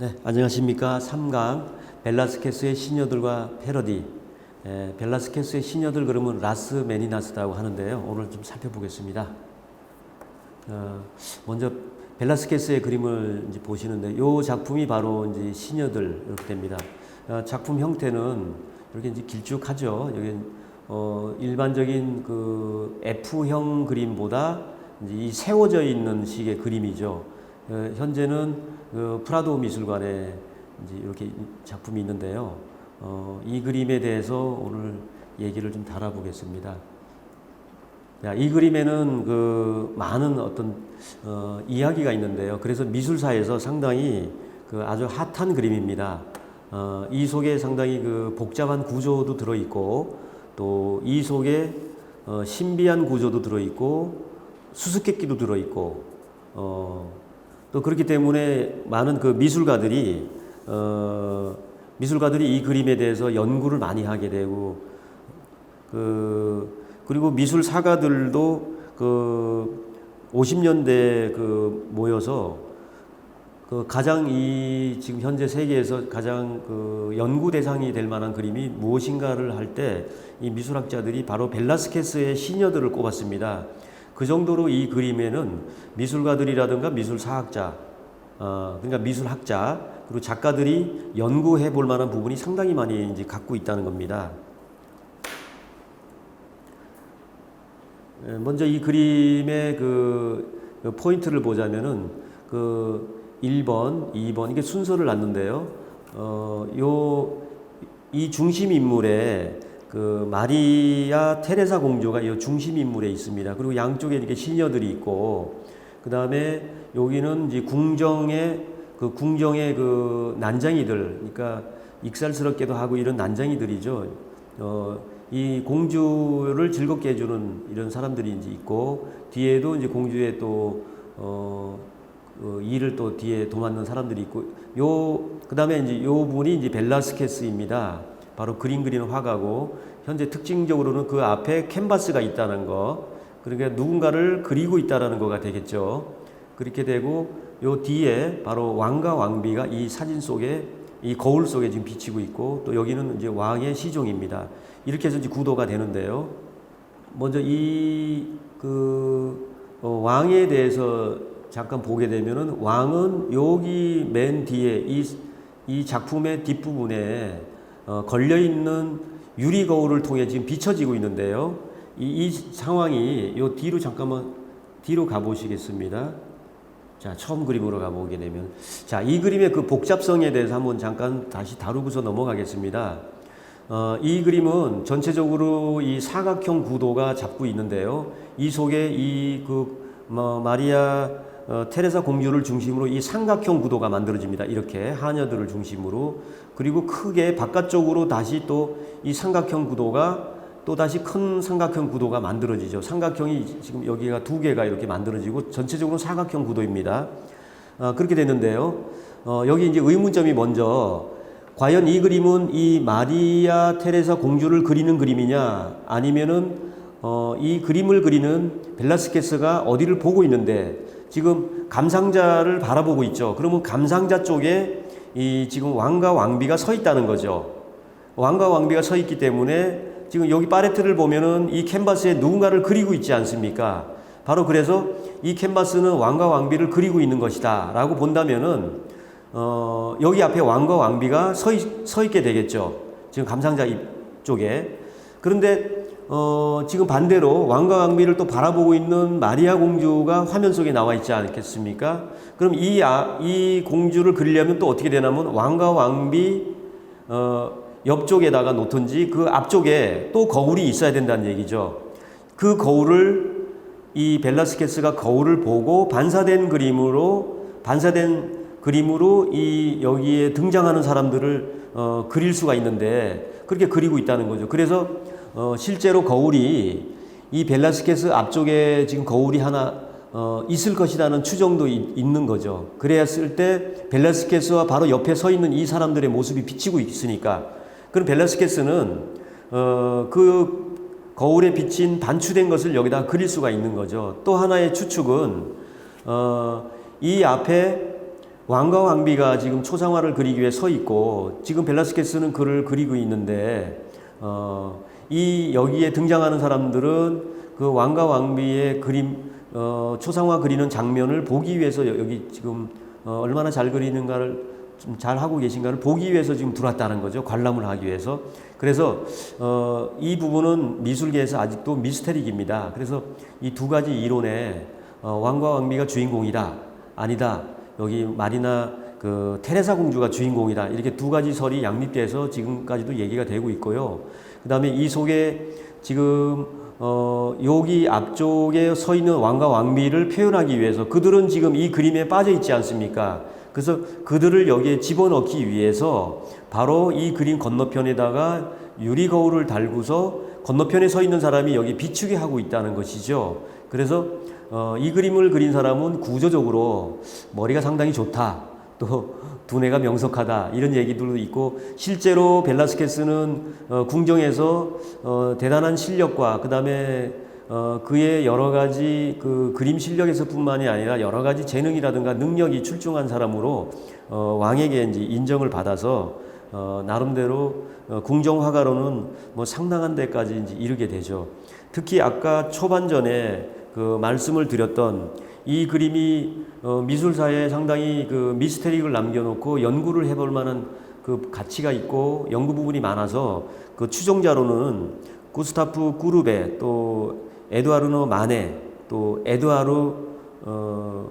네, 안녕하십니까. 3강 벨라스케스의 시녀들과 패러디. 에, 벨라스케스의 시녀들 그러면 라스 메니나스라고 하는데요. 오늘 좀 살펴보겠습니다. 어, 먼저 벨라스케스의 그림을 이제 보시는데 이 작품이 바로 이제 시녀들 이렇게 됩니다. 어, 작품 형태는 이렇게 이제 길쭉하죠. 여기 어, 일반적인 그 F형 그림보다 이제 이 세워져 있는 식의 그림이죠. 어, 현재는 그 프라도 미술관에 이제 이렇게 작품이 있는데요. 어, 이 그림에 대해서 오늘 얘기를 좀 달아보겠습니다. 야, 이 그림에는 그 많은 어떤 어, 이야기가 있는데요. 그래서 미술사에서 상당히 그 아주 핫한 그림입니다. 어, 이 속에 상당히 그 복잡한 구조도 들어 있고 또 이 속에 어, 신비한 구조도 들어 있고 수수께끼도 들어 있고 어, 또 그렇기 때문에 많은 그 미술가들이 어, 미술가들이 이 그림에 대해서 연구를 많이 하게 되고 그 그리고 미술 사가들도 그 50년대 그 모여서 그 가장 이 지금 현재 세계에서 가장 그 연구 대상이 될 만한 그림이 무엇인가를 할 때 이 미술학자들이 바로 벨라스케스의 시녀들을 꼽았습니다. 그 정도로 이 그림에는 미술가들이라든가 미술사학자, 어, 그러니까 미술학자 그리고 작가들이 연구해 볼 만한 부분이 상당히 많이 이제 갖고 있다는 겁니다. 예, 먼저 이 그림의 그 포인트를 보자면은 그 1번, 2번 이게 순서를 놨는데요. 어, 요 이 중심 인물에 그 마리아 테레사 공주가 이 중심 인물에 있습니다. 그리고 양쪽에 이렇게 시녀들이 있고 그 다음에 여기는 이제 궁정의 그 궁정의 그 난장이들, 그러니까 익살스럽게도 하고 이런 난장이들이죠. 어, 이 공주를 즐겁게 해주는 이런 사람들이 이제 있고 뒤에도 이제 공주의 또 어, 그 일을 또 뒤에 도맡는 사람들이 있고 요 그다음에 이제 요 분이 이제 벨라스케스입니다. 바로 그림 그리는 화가고 현재 특징적으로는 그 앞에 캔버스가 있다는 거 그러니까 누군가를 그리고 있다라는 거가 되겠죠. 그렇게 되고 요 뒤에 바로 왕과 왕비가 이 사진 속에 이 거울 속에 지금 비치고 있고 또 여기는 이제 왕의 시종입니다. 이렇게 해서 이제 구도가 되는데요. 먼저 이그 어, 왕에 대해서 잠깐 보게 되면은 왕은 여기 맨 뒤에 이, 이 작품의 뒷부분에 어, 걸려 있는 유리 거울을 통해 지금 비춰지고 있는데요. 이, 이 상황이 요 뒤로 잠깐만 뒤로 가보시겠습니다. 자, 처음 그림으로 가보게 되면. 자, 이 그림의 그 복잡성에 대해서 한번 잠깐 다시 다루고서 넘어가겠습니다. 어, 이 그림은 전체적으로 이 사각형 구도가 잡고 있는데요. 이 속에 이 그 뭐, 마리아 어, 테레사 공주를 중심으로 이 삼각형 구도가 만들어집니다. 이렇게 하녀들을 중심으로 그리고 크게 바깥쪽으로 다시 또 이 삼각형 구도가 또 다시 큰 삼각형 구도가 만들어지죠. 삼각형이 지금 여기가 두 개가 이렇게 만들어지고 전체적으로 사각형 구도입니다. 어, 그렇게 됐는데요. 어, 여기 이제 의문점이 먼저 과연 이 그림은 이 마리아 테레사 공주를 그리는 그림이냐 아니면은 어, 이 그림을 그리는 벨라스케스가 어디를 보고 있는데 지금 감상자를 바라보고 있죠. 그러면 감상자 쪽에 이 지금 왕과 왕비가 서 있다는 거죠. 왕과 왕비가 서 있기 때문에 지금 여기 파레트를 보면은 이 캔버스에 누군가를 그리고 있지 않습니까? 바로 그래서 이 캔버스는 왕과 왕비를 그리고 있는 것이다 라고 본다면은 어, 여기 앞에 왕과 왕비가 서, 있, 서 있게 되겠죠. 지금 감상자 쪽에. 그런데 어, 지금 반대로 왕과 왕비를 또 바라보고 있는 마리아 공주가 화면 속에 나와 있지 않겠습니까? 그럼 이, 아, 이 공주를 그리려면 또 어떻게 되냐면 왕과 왕비 어, 옆쪽에다가 놓든지 그 앞쪽에 또 거울이 있어야 된다는 얘기죠. 그 거울을 이 벨라스케스가 거울을 보고 반사된 그림으로 반사된 그림으로 이 여기에 등장하는 사람들을 어, 그릴 수가 있는데 그렇게 그리고 있다는 거죠. 그래서 어, 실제로 거울이 이 벨라스케스 앞쪽에 지금 거울이 하나 어, 있을 것이라는 추정도 있, 있는 거죠. 그래야쓸 때 벨라스케스와 바로 옆에 서 있는 이 사람들의 모습이 비치고 있으니까 그럼 벨라스케스는 어, 그 거울에 비친 반추된 것을 여기다 그릴 수가 있는 거죠. 또 하나의 추측은 어, 이 앞에 왕과 왕비가 지금 초상화를 그리기 위해 서 있고 지금 벨라스케스는 그를 그리고 있는데 어, 이 여기에 등장하는 사람들은 그 왕과 왕비의 그림 어, 초상화 그리는 장면을 보기 위해서 여- 여기 지금 어, 얼마나 잘 그리는가를 좀 잘 하고 계신가를 보기 위해서 지금 들어왔다는 거죠. 관람을 하기 위해서. 그래서 어, 이 부분은 미술계에서 아직도 미스테리입니다. 그래서 이 두 가지 이론에 어, 왕과 왕비가 주인공이다. 아니다. 여기 마리나 그 테레사 공주가 주인공이다. 이렇게 두 가지 설이 양립돼서 지금까지도 얘기가 되고 있고요. 그다음에 이 속에 지금 어, 여기 앞쪽에 서 있는 왕과 왕비를 표현하기 위해서 그들은 지금 이 그림에 빠져 있지 않습니까? 그래서 그들을 여기에 집어넣기 위해서 바로 이 그림 건너편에다가 유리 거울을 달고서 건너편에 서 있는 사람이 여기 비추게 하고 있다는 것이죠. 그래서 어, 이 그림을 그린 사람은 구조적으로 머리가 상당히 좋다. 또 두뇌가 명석하다 이런 얘기들도 있고 실제로 벨라스케스는 어, 궁정에서 어, 대단한 실력과 그 다음에 어, 그의 여러 가지 그 그림 실력에서뿐만이 아니라 여러 가지 재능이라든가 능력이 출중한 사람으로 어, 왕에게 이제 인정을 받아서 어, 나름대로 어, 궁정 화가로는 뭐 상당한 데까지 이제 이르게 되죠. 특히 아까 초반전에 그 말씀을 드렸던 이 그림이 어, 미술사에 상당히 그 미스테리를 남겨놓고 연구를 해볼 만한 그 가치가 있고 연구 부분이 많아서 그 추종자로는 구스타프 꾸르베 또 에드와르노 마네 또 에드와르 어,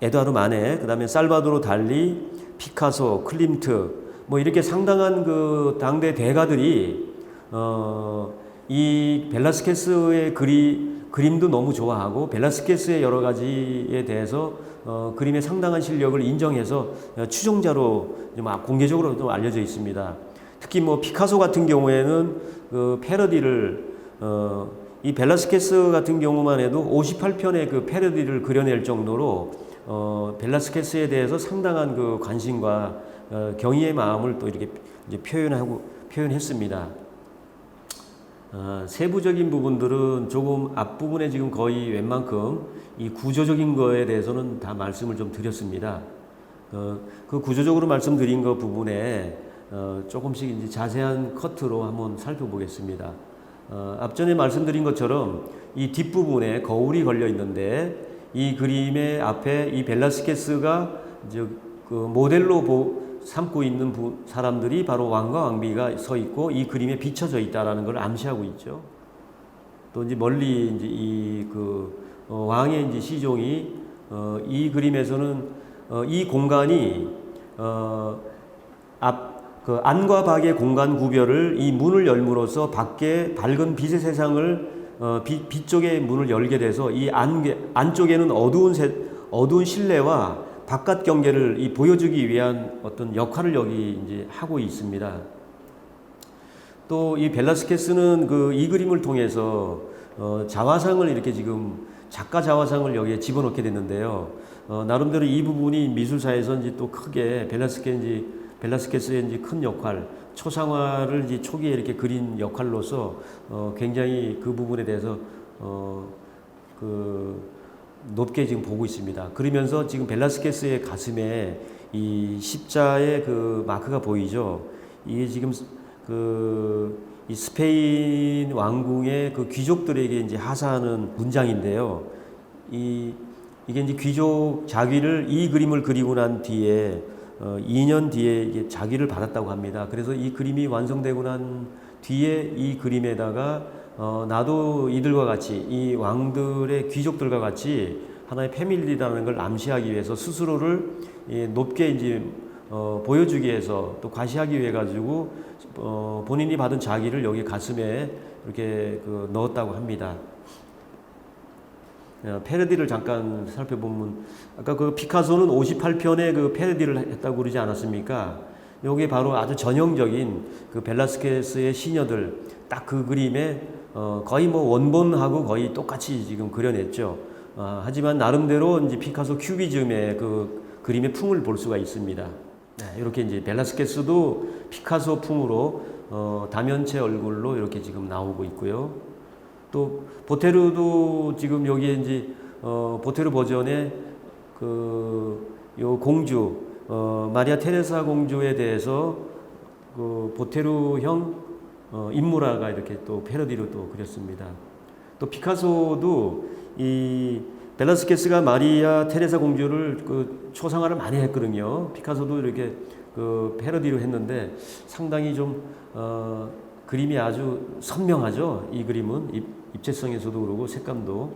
에드와르 마네 그다음에 살바도르 달리 피카소 클림트 뭐 이렇게 상당한 그 당대 대가들이 어, 이 벨라스케스의 그리 그림도 너무 좋아하고 벨라스케스의 여러 가지에 대해서 어, 그림의 상당한 실력을 인정해서 어, 추종자로 좀 아- 공개적으로 좀 알려져 있습니다. 특히 뭐 피카소 같은 경우에는 그 패러디를 어, 이 벨라스케스 같은 경우만 해도 58편의 그 패러디를 그려낼 정도로 어, 벨라스케스에 대해서 상당한 그 관심과 어, 경의의 마음을 또 이렇게 표현하고 표현했습니다. 어, 세부적인 부분들은 조금 앞부분에 지금 거의 웬만큼 이 구조적인 거에 대해서는 다 말씀을 좀 드렸습니다. 어, 그 구조적으로 말씀드린 거 부분에 어, 조금씩 이제 자세한 커트로 한번 살펴보겠습니다. 어, 앞전에 말씀드린 것처럼 이 뒷부분에 거울이 걸려 있는데 이 그림의 앞에 이 벨라스케스가 이제 그 모델로 보, 삼고 있는 부, 사람들이 바로 왕과 왕비가 서 있고 이 그림에 비춰져 있다라는 걸 암시하고 있죠. 또 이제 멀리 이제 이그 어, 왕의 이제 시종이 어, 이 그림에서는 어, 이 공간이 어, 앞그 안과 밖의 공간 구별을 이 문을 열므로써 밖에 밝은 빛의 세상을 어, 빛, 빛 쪽의 문을 열게 돼서 이 안, 안쪽에는 어두운 세, 어두운 실내와 바깥 경계를 이 보여주기 위한 어떤 역할을 여기 이제 하고 있습니다. 또 이 벨라스케스는 그 이 그림을 통해서 어, 자화상을 이렇게 지금 작가 자화상을 여기에 집어넣게 됐는데요. 어, 나름대로 이 부분이 미술사에서 이제 또 크게 벨라스케 이제 벨라스케스의 이제 큰 역할, 초상화를 이제 초기에 이렇게 그린 역할로서 어, 굉장히 그 부분에 대해서 어, 그 높게 지금 보고 있습니다. 그러면서 지금 벨라스케스의 가슴에 이 십자의 그 마크가 보이죠. 이게 지금 그 이 스페인 왕궁의 그 귀족들에게 이제 하사하는 문장인데요. 이 이게 이제 귀족 자기를 이 그림을 그리고 난 뒤에 어, 2년 뒤에 이게 자기를 받았다고 합니다. 그래서 이 그림이 완성되고 난 뒤에 이 그림에다가 어, 나도 이들과 같이 이 왕들의 귀족들과 같이 하나의 패밀리라는 걸 암시하기 위해서 스스로를 예, 높게 이제 어, 보여주기 위해서 또 과시하기 위해 가지고 어, 본인이 받은 자기를 여기 가슴에 이렇게 그 넣었다고 합니다. 어, 패러디를 잠깐 살펴보면 아까 그 피카소는 58편의 그 패러디를 했다고 그러지 않았습니까? 요게 바로 아주 전형적인 그 벨라스케스의 시녀들 딱 그 그림에 어, 거의 뭐 원본하고 거의 똑같이 지금 그려냈죠. 어, 하지만 나름대로 이제 피카소 큐비즘의 그 그림의 풍을 볼 수가 있습니다. 네, 이렇게 이제 벨라스케스도 피카소 풍으로 어, 다면체 얼굴로 이렇게 지금 나오고 있고요. 또 보테르도 지금 여기에 이제 어, 보테르 버전의 그 요 공주 어, 마리아 테레사 공주에 대해서 그 보테루형 어, 인물화가 이렇게 또 패러디로 또 그렸습니다. 또 피카소도 이 벨라스케스가 마리아 테레사 공주를 그 초상화를 많이 했거든요. 피카소도 이렇게 그 패러디로 했는데 상당히 좀 어, 그림이 아주 선명하죠. 이 그림은 입, 입체성에서도 그러고 색감도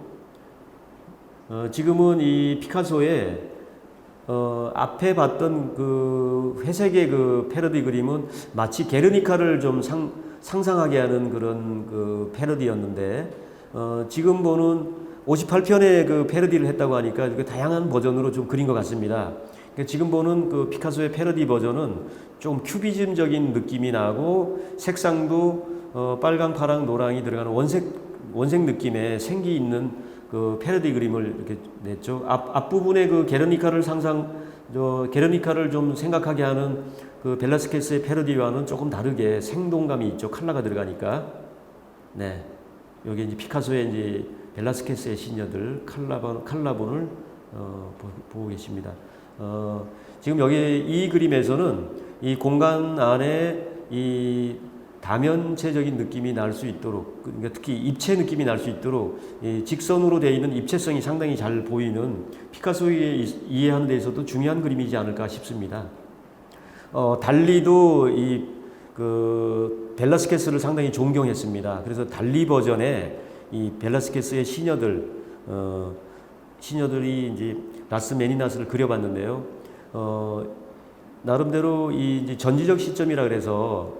어, 지금은 이 피카소의 어, 앞에 봤던 그 회색의 그 패러디 그림은 마치 게르니카를 좀 상, 상상하게 하는 그런 그 패러디였는데 어, 지금 보는 58편의 그 패러디를 했다고 하니까 그 다양한 버전으로 좀 그린 것 같습니다. 그러니까 지금 보는 그 피카소의 패러디 버전은 좀 큐비즘적인 느낌이 나고 색상도 어, 빨강, 파랑, 노랑이 들어가는 원색 원색 느낌의 생기 있는 그 패러디 그림을 이렇게 냈죠. 앞 앞부분에 그 게르니카를 상상 저 게르니카를 좀 생각하게 하는 그 벨라스케스의 패러디와는 조금 다르게 생동감이 있죠. 컬러가 들어가니까. 네. 여기 이제 피카소의 이제 벨라스케스의 시녀들 칼라본 칼라본을 어, 보, 보고 계십니다. 어, 지금 여기 이 그림에서는 이 공간 안에 이 다면체적인 느낌이 날 수 있도록 그러니까 특히 입체 느낌이 날 수 있도록 이 직선으로 되어 있는 입체성이 상당히 잘 보이는 피카소의 이해하는 데에서도 중요한 그림이지 않을까 싶습니다. 어, 달리도 이 그 벨라스케스를 상당히 존경했습니다. 그래서 달리 버전에 이 벨라스케스의 시녀들 어, 시녀들이 이제 라스 메니나스를 그려봤는데요. 어, 나름대로 이 전지적 시점이라 그래서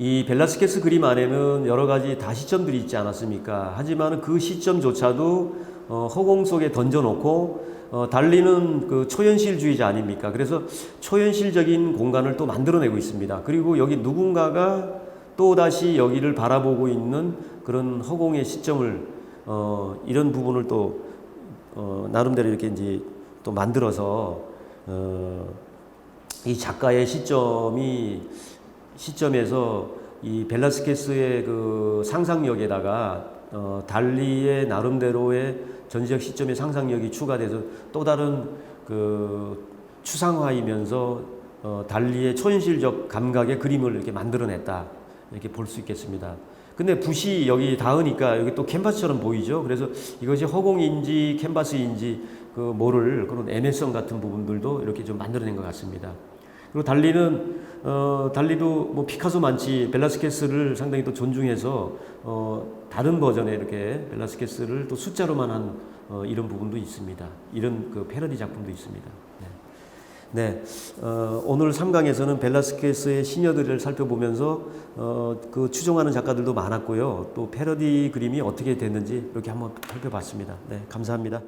이 벨라스케스 그림 안에는 여러 가지 다 시점들이 있지 않았습니까? 하지만 그 시점조차도 어, 허공 속에 던져놓고 어, 달리는 그 초현실주의자 아닙니까? 그래서 초현실적인 공간을 또 만들어내고 있습니다. 그리고 여기 누군가가 또 다시 여기를 바라보고 있는 그런 허공의 시점을 어, 이런 부분을 또 어, 나름대로 이렇게 이제 또 만들어서 어, 이 작가의 시점이 시점에서 이 벨라스케스의 그 상상력에다가 어, 달리의 나름대로의 전지적 시점의 상상력이 추가돼서 또 다른 그 추상화이면서 어, 달리의 초현실적 감각의 그림을 이렇게 만들어냈다 이렇게 볼 수 있겠습니다. 근데 붓이 여기 닿으니까 여기 또 캔버스처럼 보이죠. 그래서 이것이 허공인지 캔버스인지 그 뭐를 그런 애매성 같은 부분들도 이렇게 좀 만들어낸 것 같습니다. 그리고 달리는 어, 달리도 뭐 피카소 많지 벨라스케스를 상당히 또 존중해서 어, 다른 버전의 이렇게 벨라스케스를 또 숫자로만 한 어, 이런 부분도 있습니다. 이런 그 패러디 작품도 있습니다. 네. 네, 어, 오늘 3강에서는 벨라스케스의 시녀들을 살펴보면서 어, 그 추종하는 작가들도 많았고요. 또 패러디 그림이 어떻게 됐는지 이렇게 한번 살펴봤습니다. 네, 감사합니다.